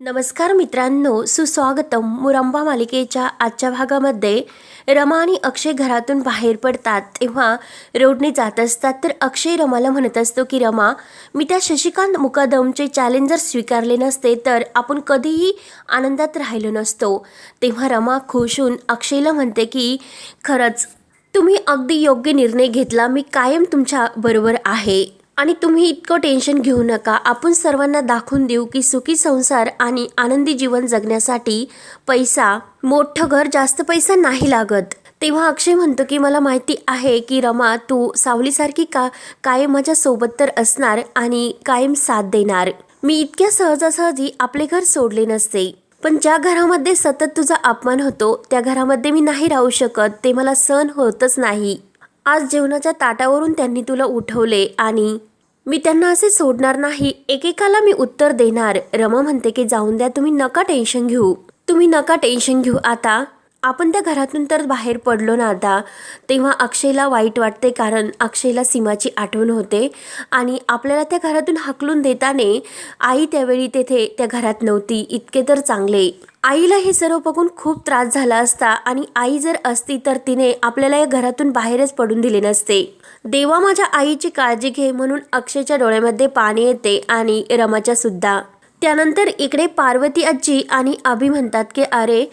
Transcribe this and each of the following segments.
नमस्कार मित्रांनो सुस्वागतम. मुरंबा मालिकेच्या आजच्या भागामध्ये रमा आणि अक्षय घरातून बाहेर पडतात. तेव्हा रोडने जात असतात तर अक्षय रमाला म्हणत असतो की रमा मी त्या शशिकांत मुकादमचे चॅलेंजर स्वीकारले नसते तर आपण कधीही आनंदात राहिलो नसतो. तेव्हा रमा खुश होऊन अक्षयला म्हणते की खरंच तुम्ही अगदी योग्य निर्णय घेतला. मी कायम तुमच्या बरोबर आहे. आणि तुम्ही इतकं टेन्शन घेऊ नका. आपण सर्वांना दाखवून देऊ की सुखी संसार आणि आनंदी जीवन जगण्यासाठी पैसा मोठं घर जास्त पैसा नाही लागत. तेव्हा अक्षय म्हणतो की मला माहिती आहे की रमा तू सावलीसारखी का कायम माझ्या सोबत तर असणार आणि कायम साथ देणार. मी इतक्या सहजासहजी आपले घर सोडले नसते. पण ज्या घरामध्ये सतत तुझा अपमान होतो त्या घरामध्ये मी नाही राहू शकत ते मला सहन होतच नाही. आज जेवणाच्या ताटावरून त्यांनी तुला उठवले आणि मी त्यांना असे सोडणार नाही. एकेकाला मी उत्तर देणार. रमा म्हणते की जाऊन द्या तुम्ही नका टेन्शन घेऊ. तुम्ही नका टेन्शन घेऊ. आता आपण त्या घरातून तर बाहेर पडलो ना आता तेव्हा अक्षयला वाईट वाटते कारण अक्षयला सीमाची आठवण होते आणि आपल्याला त्या घरातून हाकलून देताने आई त्यावेळी तेथे त्या घरात नव्हती इतके तर चांगले. आईला हे सर्व बघून खूप त्रास झाला असता आणि आई जर असती तर तिने आपल्याला या घरातून बाहेरच पडून दिले नसते. देवा माझ्या आईची काळजी घे म्हणून अक्षयच्या डोळ्यामध्ये पाणी येते आणि रमाच्या सुद्धा. त्यानंतर इकडे पार्वती आजी आणि अभि म्हणतात की अरे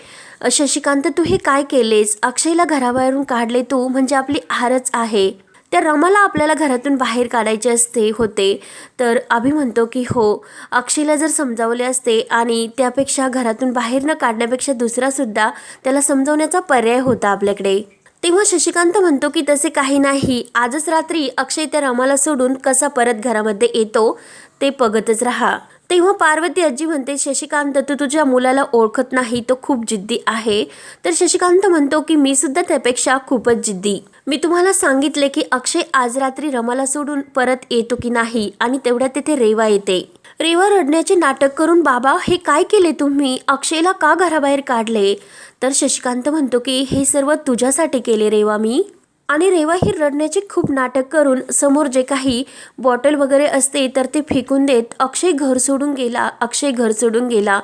शशिकांत तू हे काय केलेस? अक्षयला घराबाहेरून काढले तू? म्हणजे आपली हारच आहे. त्या रमाला आपल्याला घरातून बाहेर काढायचे असते होते. तर अभि म्हणतो की हो. अक्षयला जर समजावले असते आणि त्यापेक्षा घरातून बाहेर न काढण्यापेक्षा दुसरासुद्धा त्याला समजावण्याचा पर्याय होता आपल्याकडे. तेव्हा शशिकांत म्हणतो की तसे काही नाही. आजच रात्री अक्षय त्या रमाला सोडून कसा परत घरामध्ये येतो ते बघतच राहा. तेव्हा पार्वती आजी म्हणते शशिकांत तू तुझ्या मुलाला ओळखत नाही तो खूप जिद्दी आहे. तर शशिकांत म्हणतो की मी सुद्धा त्यापेक्षा खूपच जिद्दी. मी तुम्हाला सांगितले की अक्षय आज रात्री रमाला सोडून परत येतो की नाही आणि तेवढ्या तिथे रेवा येते. रेवा रडण्याचे नाटक करून बाबा हे काय केले तुम्ही? अक्षयला का घराबाहेर काढले? तर शशिकांत म्हणतो की हे सर्व तुझ्यासाठी केले रेवा मी. आणि रेवा ही रडण्याचे खूप नाटक करून समोर जे काही बॉटल वगैरे असते तर ते फेकून देत अक्षय घर सोडून गेला अक्षय घर सोडून गेला.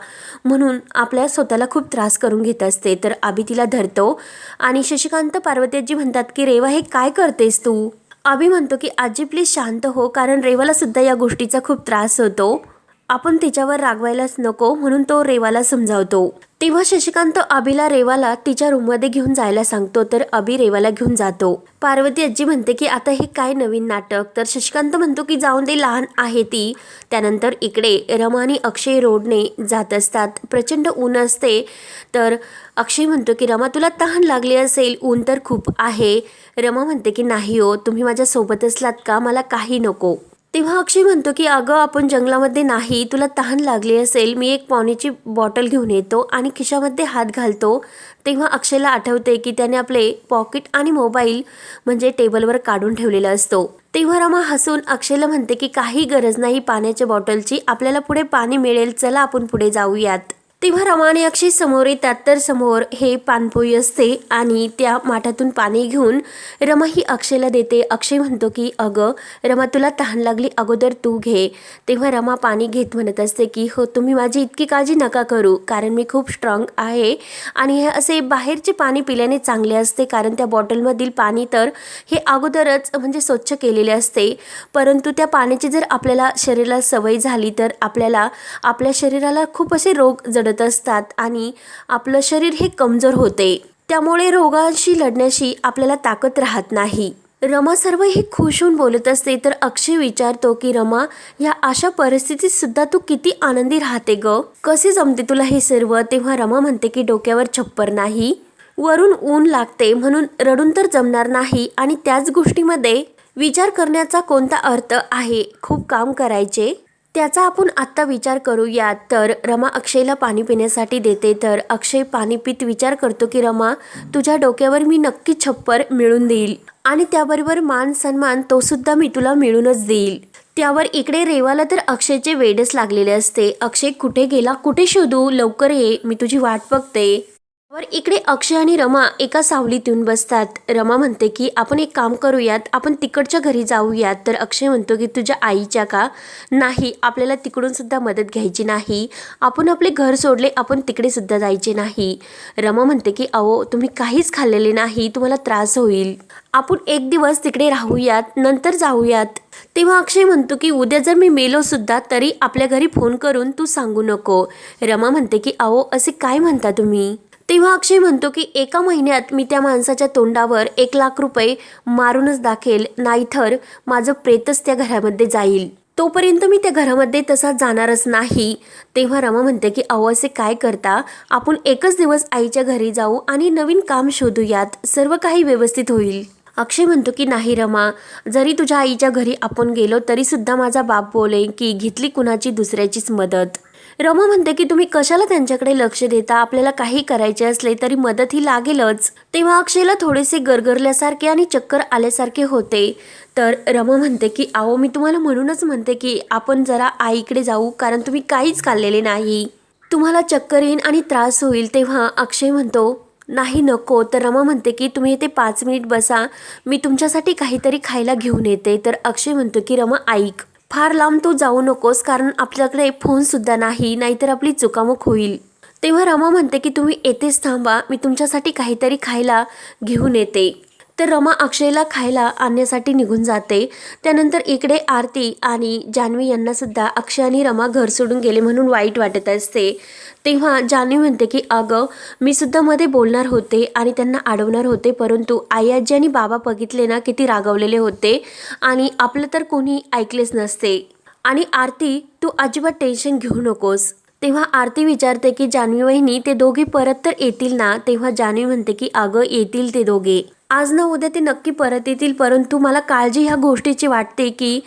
म्हणून आपल्या स्वतःला खूप त्रास करून घेत असते. तर आबी तिला धरतो आणि शशिकांत पार्वतीजी म्हणतात की रेवा हे काय करतेस तू? आबी म्हणतो की आजी प्लीज शांत हो कारण रेवाला सुद्धा या गोष्टीचा खूप त्रास होतो. आपण तिच्यावर रागवायलाच नको म्हणून तो रेवाला समजावतो. तेव्हा शशिकांत अभिला रेवाला तिच्या रूममध्ये घेऊन जायला सांगतो तर अभि रेवाला घेऊन जातो. पार्वती आजी म्हणते की आता हे काय नवीन नाटक? तर शशिकांत म्हणतो की जाऊन दे लहान आहे ती. त्यानंतर इकडे रमा आणि अक्षय रोडने जात असतात. प्रचंड ऊन असते. तर अक्षय म्हणतो की रमा तुला तहान लागली असेल. ऊन तर खूप आहे. रमा म्हणते की नाही हो तुम्ही माझ्यासोबत असलात का? मला काही नको. तेव्हा अक्षय म्हणतो की अगं आपण जंगलामध्ये नाही तुला तहान लागली असेल मी एक पाण्याची बॉटल घेऊन येतो आणि खिशामध्ये हात घालतो. तेव्हा अक्षयला आठवते की त्याने आपले पॉकेट आणि मोबाईल म्हणजे टेबलवर काढून ठेवलेला असतो. तेव्हा रमा हसून अक्षयला म्हणते की काही गरज नाही पाण्याच्या बॉटलची आपल्याला पुढे पाणी मिळेल चला आपण पुढे जाऊयात. तेव्हा रमा आणि अक्षय समोर येतात तर समोर हे पानपोई असते आणि त्या माठातून पाणी घेऊन रमा ही अक्षयला देते. अक्षय म्हणतो की अगं रमा तुला तहान लागली. अगोदर तू घे. तेव्हा रमा पाणी घेत म्हणत असते की हो तुम्ही माझी इतकी काळजी नका करू कारण मी खूप स्ट्रॉंग आहे आणि हे असे बाहेरचे पाणी पिल्याने चांगले असते कारण त्या बॉटलमधील पाणी तर हे अगोदरच म्हणजे स्वच्छ केलेले असते. परंतु त्या पाण्याची जर आपल्याला शरीराला सवय झाली तर आपल्याला आपल्या शरीराला खूप असे रोग जड करत असतात आणि आपलं शरीर हे कमजोर होते. त्यामुळे रोगांशी लढण्याशी आपल्याला ताकद राहत नाही. रमा सर्व हे खुश होऊन बोलत असते तर अक्षय विचारतो की रमा या अशा परिस्थितीत सुद्धा तू किती आनंदी राहते ग? कसे जमते तुला हे सर्व? तेव्हा रमा म्हणते की डोक्यावर छप्पर नाही. वरून ऊन लागते म्हणून रडून तर जमणार नाही. आणि त्याच गोष्टीमध्ये विचार करण्याचा कोणता अर्थ आहे? खूप काम करायचे. त्याचा आपण आत्ता विचार करूया तर रमा अक्षयला पाणी पिण्यासाठी देते. तर अक्षय पाणी पित विचार करतो की रमा तुझ्या डोक्यावर मी नक्की छप्पर मिळून देईल. आणि त्याबरोबर मान सन्मान तो सुद्धा मी तुला मिळूनच देईल. त्यावर इकडे रेवाला तर अक्षयचे वेडच लागलेले असते. अक्षय कुठे गेला? कुठे शोधू? लवकर ये. मी तुझी वाट बघते. वर इकडे अक्षय आणि रमा एका सावलीत येऊन बसतात. रमा म्हणते की आपण एक काम करूयात आपण तिकडच्या घरी जाऊयात. तर अक्षय म्हणतो की तुझ्या आईच्या का? नाही आपल्याला तिकडून सुद्धा मदत घ्यायची नाही. आपण आपले घर सोडले आपण तिकडे सुद्धा जायचे नाही. रमा म्हणते की अहो तुम्ही काहीच खाल्लेले नाही तुम्हाला त्रास होईल. आपण एक दिवस तिकडे राहूयात नंतर जाऊयात. तेव्हा अक्षय म्हणतो की उद्या जर मी मेलो सुद्धा तरी आपल्या घरी फोन करून तू सांगू नको. रमा म्हणते की अहो असे काय म्हणता तुम्ही? तेव्हा अक्षय म्हणतो की एका महिन्यात मी त्या माणसाच्या तोंडावर एक लाख रुपये मारूनच दाखेल नाहीतर माझं प्रेतच त्या घरामध्ये जाईल. तोपर्यंत मी त्या घरामध्ये तसा जाणारच नाही. तेव्हा रमा म्हणते की अहो असे काय करता? आपण एकच दिवस आईच्या घरी जाऊ आणि नवीन काम शोधूयात. सर्व काही व्यवस्थित होईल. अक्षय म्हणतो की नाही रमा. जरी तुझ्या आईच्या घरी आपण गेलो तरीसुद्धा माझा बाप बोले की घेतली कुणाची दुसऱ्याचीच मदत रमा म्हणते की तुम्ही कशाला त्यांच्याकडे लक्ष देता? आपल्याला काही करायचे असले तरी मदत ही लागेलच. तेव्हा अक्षयला थोडेसे गरगरल्यासारखे आणि चक्कर आल्यासारखे होते. तर रमा म्हणते की अहो मी तुम्हाला म्हणूनच म्हणते की आपण जरा आईकडे जाऊ कारण तुम्ही काहीच खाल्लेले नाही. तुम्हाला चक्कर येईन आणि त्रास होईल तेव्हा अक्षय म्हणतो नाही नको. तर रमा म्हणते की तुम्ही इथे पाच मिनिट बसा. मी तुमच्यासाठी काहीतरी खायला घेऊन येते. तर अक्षय म्हणतो की रमा ऐक. फार लांब तू जाऊ नकोस कारण आपल्याकडे फोनसुद्धा नाही नाहीतर आपली चुकामुक होईल. तेव्हा रमा म्हणते की तुम्ही येथेच थांबा मी तुमच्यासाठी काहीतरी खायला घेऊन येते. तर रमा अक्षयला खायला आणण्यासाठी निघून जाते. त्यानंतर इकडे आरती आणि जान्हवी यांनासुद्धा अक्षय आणि रमा घर सोडून गेले म्हणून वाईट वाटत असते. तेव्हा जान्हवी म्हणते की अगं मी सुद्धा मध्ये बोलणार होते आणि त्यांना अडवणार होते परंतु आई आजी आणि बाबा बघितले ना किती रागावलेले होते आणि आपलं तर कोणी ऐकलेच नसते. आणि आरती तू अजिबात टेन्शन घेऊ नकोस. तेव्हा आरती विचारते की जान्हवी वहिनी ते दोघे परत तर येतील ना? तेव्हा जान्हवी म्हणते की अगं येतील ते दोघे. आज ना उद्या ते नक्की परत येतील परंतु मला काळजी ह्या गोष्टीची वाटते की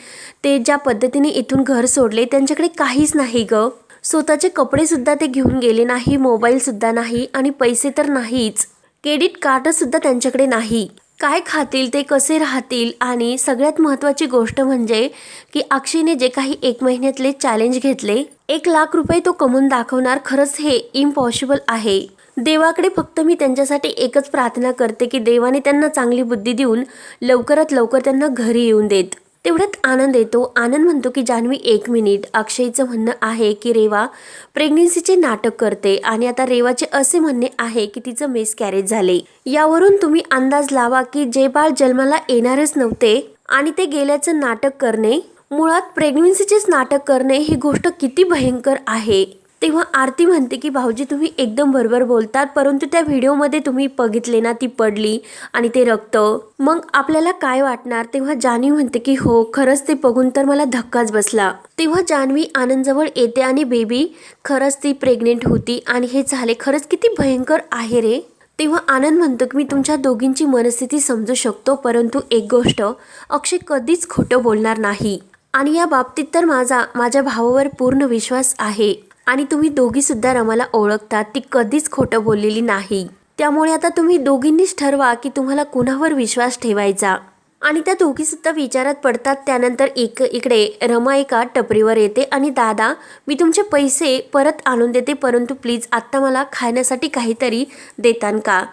ते ज्या पद्धतीने इथून घर सोडले त्यांच्याकडे काहीच नाही गं. स्वतःचे कपडेसुद्धा ते घेऊन गेले नाही मोबाईलसुद्धा नाही आणि पैसे तर नाहीच. क्रेडिट कार्डसुद्धा त्यांच्याकडे नाही. काय खातील ते कसे राहतील आणि सगळ्यात महत्त्वाची गोष्ट म्हणजे की अक्षयने जे काही एक महिन्यातले चॅलेंज घेतले एक लाख रुपये तो कमवून दाखवणार खरंच हे इम्पॉसिबल आहे. देवाकडे फक्त मी त्यांच्यासाठी एकच प्रार्थना करते की देवाने त्यांना चांगली बुद्धी देऊन लवकरात लवकर त्यांना घरी येऊन देत. तेवढ्यात आनंद येतो. आनंद म्हणतो की जान्हवी एक मिनिट. अक्षयचं म्हणणं आहे की रेवा प्रेग्नेन्सीचे नाटक करते आणि आता रेवाचे असे म्हणणे आहे की तिचं मिस कॅरेज झाले. यावरून तुम्ही अंदाज लावा की जे बाळ जन्माला येणारच नव्हते आणि ते गेल्याचं नाटक करणे मुळात प्रेग्नेन्सीचेच नाटक करणे ही गोष्ट किती भयंकर आहे. तेव्हा आरती म्हणते की भाऊजी तुम्ही एकदम बरोबर बोलतात परंतु त्या व्हिडिओमध्ये तुम्ही बघितले ना ती पडली आणि ते रक्त. मग आपल्याला काय वाटणार? तेव्हा जान्हवी म्हणते की हो खरंच ते बघून तर मला धक्काच बसला. तेव्हा जान्हवी आनंदजवळ येते आणि बेबी खरंच ती प्रेग्नेंट होती आणि हे झाले. खरंच किती भयंकर आहे रे. तेव्हा आनंद म्हणतो की मी तुमच्या दोघींची मनस्थिती समजू शकतो परंतु एक गोष्ट अक्षय कधीच खोटं बोलणार नाही. आणि या बाबतीत तर माझा माझ्या भावावर पूर्ण विश्वास आहे. आणि तुम्ही दोघीसुद्धा रमाला ओळखता ती कधीच खोटं बोललेली नाही. त्यामुळे आता तुम्ही दोघींनीच ठरवा की तुम्हाला कुणावर विश्वास ठेवायचा. आणि त्या दोघीसुद्धा विचारात पडतात त्यानंतर एक इकडे रमा एका टपरीवर येते आणि दादा मी तुमचे पैसे परत आणून देते परंतु प्लीज आत्ता मला खाण्यासाठी काहीतरी देतान का?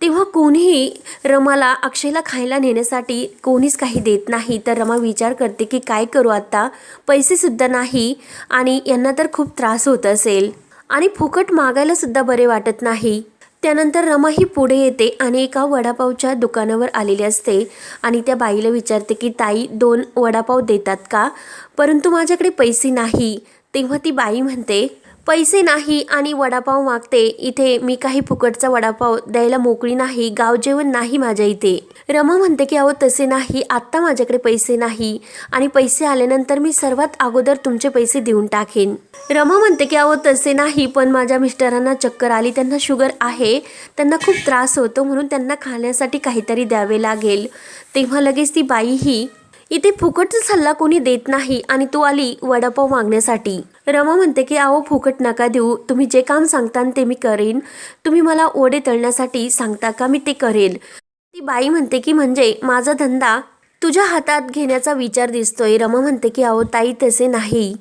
तेव्हा कोणीही रमाला अक्षयला खायला नेण्यासाठी कोणीच काही देत नाही. तर रमा विचार करते की काय करू आता? पैसेसुद्धा नाही आणि यांना तर खूप त्रास होत असेल आणि फुकट मागायलासुद्धा बरे वाटत नाही. त्यानंतर रमा ही पुढे येते आणि एका वडापावच्या दुकानावर आलेली असते आणि त्या बाईला विचारते की ताई दोन वडापाव देतात का? परंतु माझ्याकडे पैसे नाही. तेव्हा ती बाई म्हणते पैसे नाही आणि वडापाव मागते. इथे मी काही फुकटचा वडापाव द्यायला मोकळी नाही गाव जेवण नाही माझ्या इथे. रमा म्हणते की अहो तसे नाही. आत्ता माझ्याकडे पैसे नाही. आणि पैसे आल्यानंतर मी सर्वात अगोदर तुमचे पैसे देऊन टाकेन. रमा म्हणते की अहो तसे नाही पण माझ्या मिस्टरांना चक्कर आली. त्यांना शुगर आहे. त्यांना खूप त्रास होतो म्हणून त्यांना खाण्यासाठी काहीतरी द्यावे लागेल. तेव्हा लगेच ती बाईही इथे फुकटचा सल्ला कोणी देत नाही. आणि तो आली वडापाव मागण्यासाठी. रमा म्हणते की अहो फुकट नका देऊ. तुम्ही जे काम सांगता ते मी करेन. तुम्ही मला ओढे तळण्यासाठी सांगता का मी ते करेन. ती बाई म्हणते की म्हणजे माझा धंदा तुझ्या हातात घेण्याचा विचार दिसतोय. रमा म्हणते की अहो ताई तसे नाही.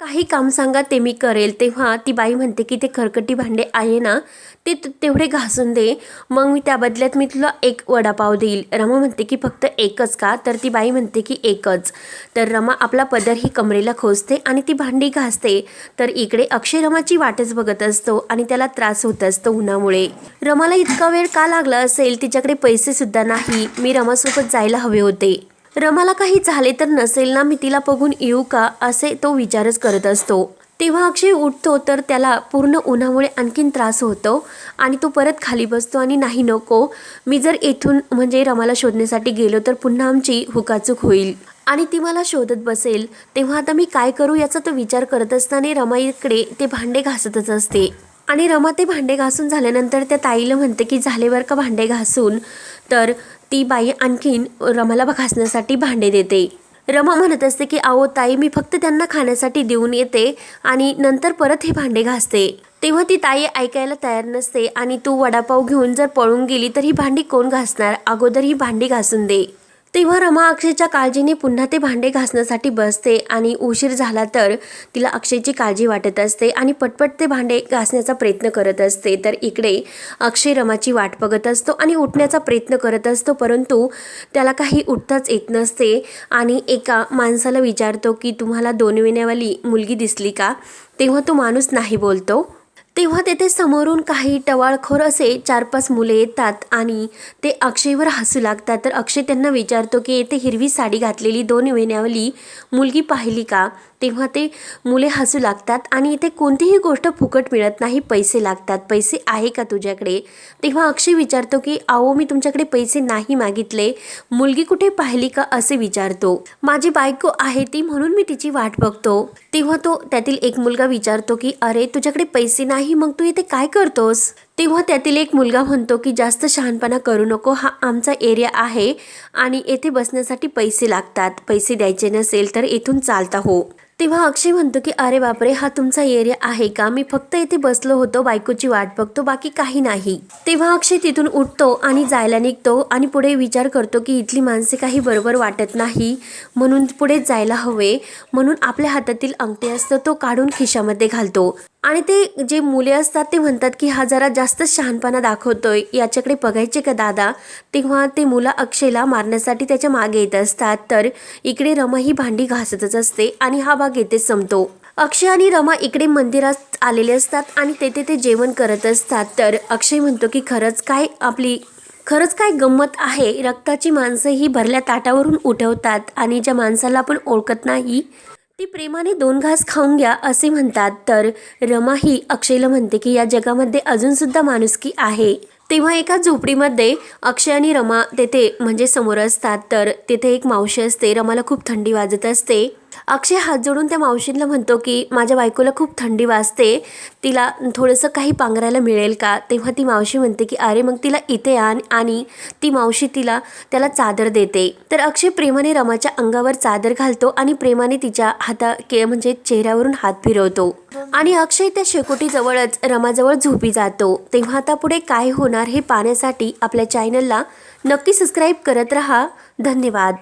काही काम सांगा ते मी करेल. तेव्हा ती बाई म्हणते की ते खरकटी भांडे आहे ना ते तेवढे घासून दे. मग मी त्या बदल्यात मी तुला एक वडापाव देईल. रमा म्हणते की फक्त एकच का? तर ती बाई म्हणते की एकच. तर रमा आपला पदर ही कमरेला खोचते आणि ती भांडी घासते. तर इकडे अक्षय रमाची वाटच बघत असतो आणि त्याला त्रास होत असतो उन्हामुळे. रमाला इतका वेळ का लागला असेल? तिच्याकडे पैसेसुद्धा नाही. मी रमासोबत जायला हवे होते. रमाला काही झाले तर नसेल ना मी तिला बघून येऊ का असे तो विचारच करत असतो. तेव्हा अक्षय उठतो तर त्याला पूर्ण उन्हामुळे आणखीन त्रास होतो आणि तो परत खाली बसतो आणि नाही नको. मी जर येथून म्हणजे रमाला शोधण्यासाठी गेलो तर पुन्हा आमची हुकाचूक होईल. आणि ती मला शोधत बसेल. तेव्हा आता मी काय करू याचा तो विचार करत असताना रमा इकडे ते भांडे घासतच असते. आणि रमा ते भांडे घासून झाल्यानंतर त्या ताईला म्हणते की झाले बरं का भांडे घासून? तर ती बाई आणखीन रमाला घासण्यासाठी भांडे देते. रमा म्हणत असते की अहो ताई मी फक्त त्यांना खाण्यासाठी देऊन येते आणि नंतर परत हे भांडे घासते. तेव्हा ती ताई ऐकायला तयार नसते आणि तू वडापाव घेऊन जर पळून गेली तर ही भांडी कोण घासणार? अगोदर ही भांडी घासून दे. तेव्हा रमा अक्षयच्या काळजीने पुन्हा ते भांडे घासण्यासाठी बसते आणि उशीर झाला तर तिला अक्षयची काळजी वाटत असते आणि पटपट ते भांडे घासण्याचा प्रयत्न करत असते. तर इकडे अक्षय रमाची वाट बघत असतो आणि उठण्याचा प्रयत्न करत असतो परंतु त्याला काही उठताच येत नसते आणि एका माणसाला विचारतो की तुम्हाला दोन विण्यावाली मुलगी दिसली का? तेव्हा तो माणूस नाही बोलतो. तेव्हा तेथे समोरून काही टवाळखोर असे चार पाच मुले येतात आणि ते अक्षयवर हसू लागतात. तर अक्षय त्यांना विचारतो की येथे हिरवी साडी घातलेली दोन वेण्यावली मुलगी पाहिली का? तेव्हा ते मुले हसू लागतात आणि इथे कोणतीही गोष्ट फुकट मिळत नाही पैसे लागतात. पैसे आहे का तुझ्याकडे? तेव्हा अक्षय विचारतो की अहो मी तुमच्याकडे पैसे नाही मागितले. मुलगी कुठे पाहिली का? असे विचारतो. माझी बायको आहे ती म्हणून मी तिची वाट बघतो. तेव्हा तो त्यातील एक मुलगा विचारतो की अरे तुझ्याकडे पैसे नाही मग तू इथे काय करतोस? तेव्हा त्यातील एक मुलगा म्हणतो की जास्त शहाणपणा करू नको. हा आमचा एरिया आहे आणि येथे बसण्यासाठी पैसे लागतात. पैसे द्यायचे नसेल तर येथून चालता हो. तेव्हा अक्षय म्हणतो की अरे बापरे हा तुमचा एरिया आहे का? मी फक्त इथे बसलो होतो बायकोची वाट बघतो बाकी काही नाही. तेव्हा अक्षय तिथून उठतो आणि जायला निघतो आणि पुढे विचार करतो की इथली माणसे काही बरोबर वाटत नाही म्हणून पुढे जायला हवे. म्हणून आपल्या हातातील अंगठी असतं तो काढून खिशामध्ये घालतो. आणि ते जे मुले असतात ते म्हणतात की हा जरा जास्त शहाणपणा दाखवतोय. याच्याकडे बघायचे का दादा? तेव्हा ते मुलं अक्षयला मारण्यासाठी त्याच्यामागे येत असतात. तर इकडे रमा ही भांडी घासतच असते आणि हा भाग येथे संपतो. अक्षय आणि रमा इकडे मंदिरात आलेले असतात आणि तेथे ते जेवण करत असतात. तर अक्षय म्हणतो की खरंच काय आपली खरंच काय गंमत आहे? रक्ताची माणसं ही भरल्या ताटावरून उठवतात आणि ज्या माणसाला आपण ओळखत नाही ती प्रेमाने दोन घास खाऊन घ्या असे म्हणतात. तर रमा ही अक्षयला म्हणते की या जगामध्ये अजून सुद्धा माणुसकी आहे. तेव्हा एका झोपडीमध्ये अक्षय आणि रमा तेथे म्हणजे समोर असतात. तर तेथे एक मावशी असते. रमाला खूप थंडी वाजत असते. अक्षय हात जोडून त्या मावशींना म्हणतो की माझ्या बायकोला खूप थंडी वाजते. तिला थोडंसं काही पांघरायला मिळेल का? तेव्हा ती मावशी म्हणते की अरे मग तिला इथे आण आणि ती मावशी तिला त्याला चादर देते. तर अक्षय प्रेमाने रमाच्या अंगावर चादर घालतो आणि प्रेमाने तिच्या हाता के म्हणजे चेहऱ्यावरून हात फिरवतो. आणि अक्षय त्या शेकोटीजवळच रमाजवळ झोपी जातो. तेव्हा आता पुढे काय होणार हे पाहण्यासाठी आपल्या चॅनलला नक्की सबस्क्राईब करत रहा. धन्यवाद.